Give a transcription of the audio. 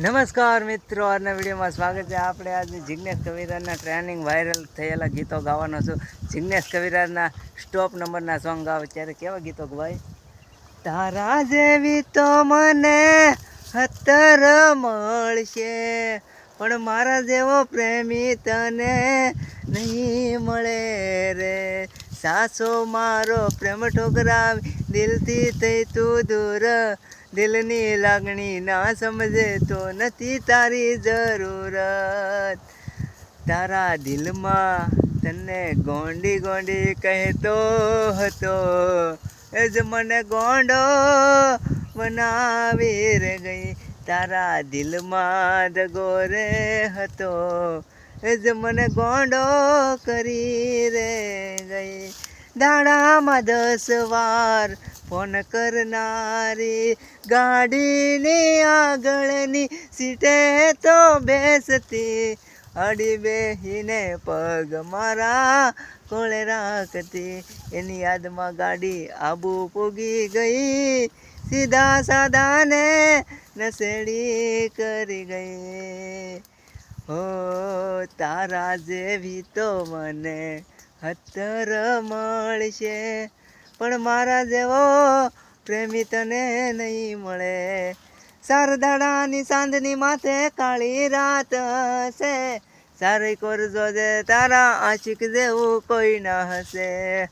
નમસ્કાર મિત્રો, આજના વિડીયોમાં સ્વાગત છે. આપણે આજે જિજ્ઞેશ કવિરાજના ટ્રેનિંગ વાયરલ થયેલા ગીતો ગાવાનો છું. જિજ્ઞેશ કવિરાજના સ્ટોપ નંબરના સોંગ ગાવ. ત્યારે કેવા ગીતો ગવાય? તારા જેવી તો મને હતર મળશે, પણ મારા જેવો પ્રેમી તને નહીં મળે રે. સાસો મારો પ્રેમ ઠોકરાવી, દિલથી થઈ તું દૂર. દિલની લાગણી ના સમજે તો નથી તારી જરૂરત. તારા દિલમાં તને ગોંડી ગોંડી કહેતો હતો. એ જ મને ગોંડો બનાવી રે ગઈ તારા દિલમાં દગો રે હતો. જ મને ગોંડો કરી રે ગઈ. દાડામાં દસ વાર ફોન કરનારી ગાડીની આગળની સીટે તો બેસતી. અડી બેહીને પગ મારા કોળે રાખતી. એની યાદમાં ગાડી આબુ પૂગી ગઈ. સીધા સાદાને નસેડી કરી ગઈ. હો તારા જેવી તો મને હતર મળશે. પણ મારા જેવો પ્રેમી તને નહીં મળે. શારદાડાની સાંજની માથે કાળી રાત હશે. સારી કરજો જે તારા આશિક જેવું કોઈ ના હશે.